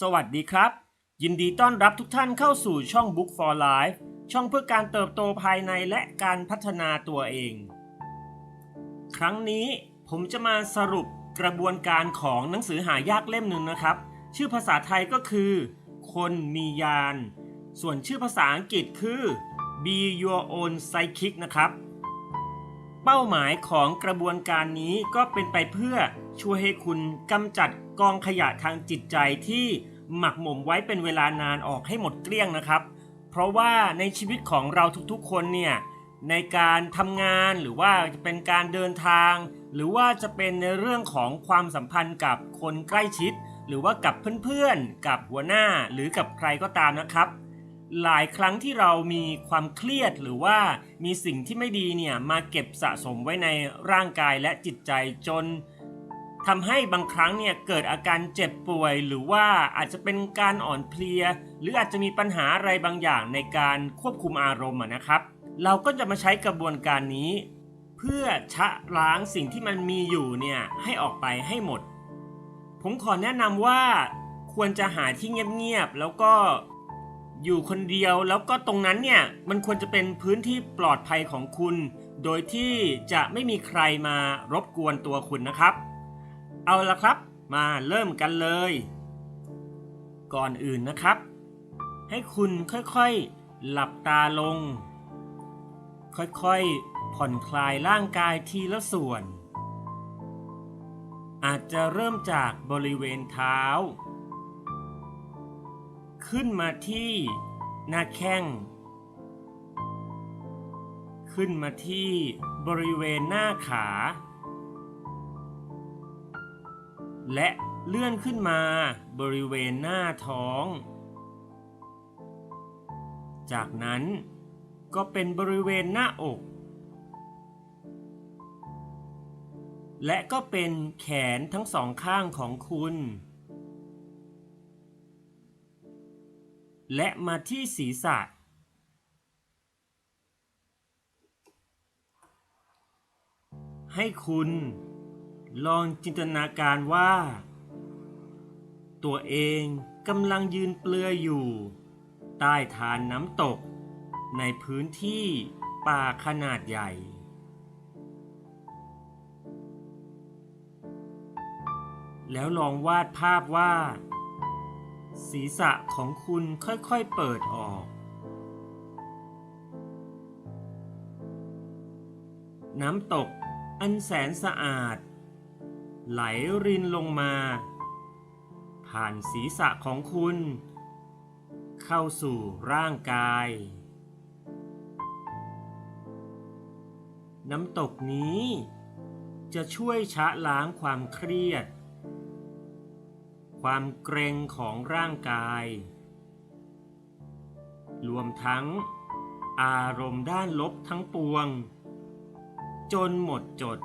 สวัสดีครับ ยินดีต้อนรับทุกท่านเข้าสู่ช่อง Book for Life ช่องเพื่อการเติบโตภายในและการพัฒนาตัวเอง ครั้งนี้ผมจะมาสรุปกระบวนการของหนังสือหายากเล่มหนึ่งนะครับ ชื่อภาษาไทยก็คือ คนมียาน ส่วนชื่อภาษาอังกฤษคือ Be Your Own Psychic นะครับ เป้าหมายของกระบวนการนี้ก็เป็นไปเพื่อช่วยให้คุณกำจัดกองขยะทางจิตใจที่หมักหมมไว้เป็นเวลานานออกให้หมดเกลี้ยงนะครับ เพราะว่าในชีวิตของเราทุกๆ คนเนี่ยในการทำงานหรือว่าจะเป็นการเดินทาง หรือว่าจะเป็นในเรื่องของความสัมพันธ์กับคนใกล้ชิด หรือว่ากับเพื่อนๆ กับหัวหน้าหรือกับใครก็ตามนะครับ หลายครั้งที่เรามีความเครียดหรือว่ามีสิ่งที่ไม่ดีเนี่ยมาเก็บสะสมไว้ในร่างกายและจิตใจจนทำให้บางครั้งเนี่ยเกิดอาการเจ็บป่วย หรือว่าอาจจะเป็นการอ่อนเพลีย หรืออาจจะมีปัญหาอะไรบางอย่างในการควบคุมอารมณ์นะครับ เราก็จะมาใช้กระบวนการนี้ เพื่อชะล้างสิ่งที่มันมีอยู่เนี่ยให้ออกไปให้หมด ผมขอแนะนำว่าควรจะหาที่เงียบๆแล้วก็ อยู่คนเดียวแล้วก็ตรงนั้นเนี่ยมันควรจะเป็นพื้นที่ปลอดภัยของคุณ โดยที่จะไม่มีใครมารบกวนตัวคุณนะครับ เอาละครับมาเริ่มกันเลย ก่อนอื่นนะครับ ให้คุณค่อยๆหลับตาลง ค่อยๆผ่อนคลายร่างกายทีละส่วน อาจจะเริ่มจากบริเวณเท้า ขึ้นมาที่หน้าแข้ง ขึ้นมาที่บริเวณหน้าขา และเลื่อนขึ้นมาบริเวณหน้าท้อง จากนั้นก็เป็นบริเวณหน้าอก และก็เป็นแขนทั้งสองข้างของคุณ และมาที่ศีรษะ ให้คุณลองจินตนาการว่า ตัวเองกำลังยืนเปลือยอยู่ ใต้ฐานน้ำตก ในพื้นที่ป่าขนาดใหญ่ แล้วลองวาดภาพว่า ศีรษะของคุณค่อยๆเปิดออก น้ำตกอันแสนสะอาด ไหลรินลงมา ผ่านศีรษะของคุณ เข้าสู่ร่างกาย น้ำตกนี้จะช่วยชะล้างความเครียด ความเกรงของร่างกาย รวมทั้งอารมณ์ด้านลบทั้งปวง จนหมดจด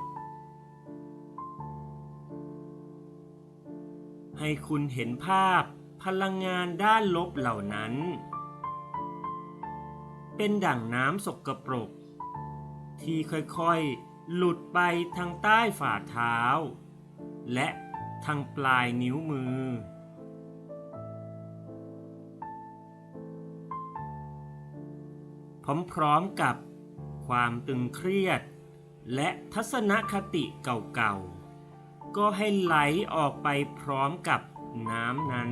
ให้คุณเห็นภาพพลังงานด้านลบเหล่านั้น เป็นดั่งน้ำสกปรก ที่ค่อยๆ หลุดไปทางใต้ฝ่าเท้า และ ทางปลายนิ้วมือ พร้อมๆกับความตึงเครียด และทัศนคติเก่าๆ ก็ให้ไหลออกไปพร้อมกับน้ำนั้น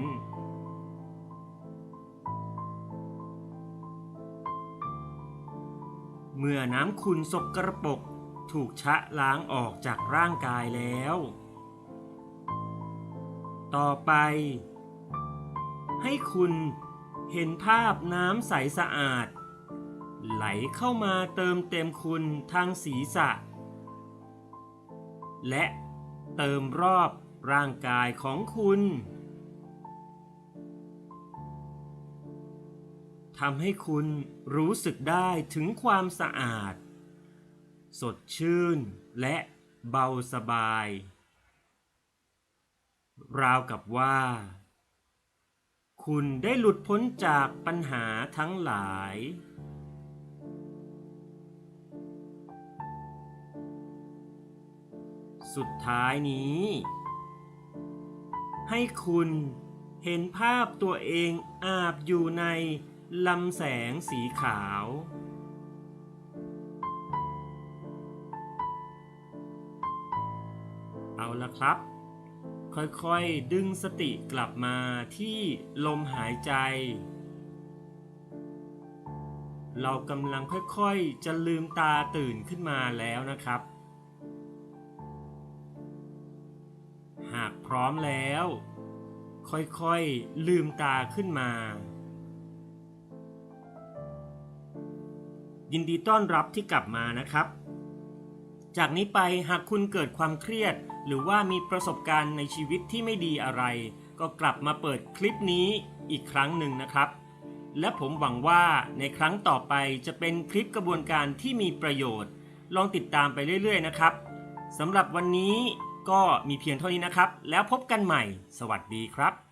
เมื่อน้ำคุณสกรปรกถูกชะล้างออกจากร่างกายแล้ว ต่อไป ให้คุณเห็นภาพน้ำใสสะอาด ไหลเข้ามาเติมเต็มคุณทางศีรษะ และเติมรอบร่างกายของคุณ ทำให้คุณรู้สึกได้ถึงความสะอาด สดชื่นและเบาสบาย ราวกับว่า คุณได้หลุดพ้นจากปัญหาทั้งหลาย สุดท้ายนี้ ให้คุณเห็นภาพตัวเองอาบอยู่ในลำแสงสีขาว เอาละครับ ค่อยๆ ดึงสติกลับมาที่ลมหายใจ เรากำลังค่อยๆ จะลืมตาตื่นขึ้นมาแล้วนะครับ หากพร้อมแล้ว ค่อยๆ ลืมตาขึ้นมา ยินดีต้อนรับที่กลับมานะครับ จากนี้ไปหากคุณเกิดความเครียด หรือว่ามีประสบการณ์ในชีวิตที่ไม่ดีอะไร ก็กลับมาเปิดคลิปนี้อีกครั้งหนึ่งนะครับ และผมหวังว่าในครั้งต่อไปจะเป็นคลิปกระบวนการที่มีประโยชน์ ลองติดตามไปเรื่อยๆนะครับสำหรับวันนี้ก็มีเพียงเท่านี้นะครับ แล้วพบกันใหม่ สวัสดีครับ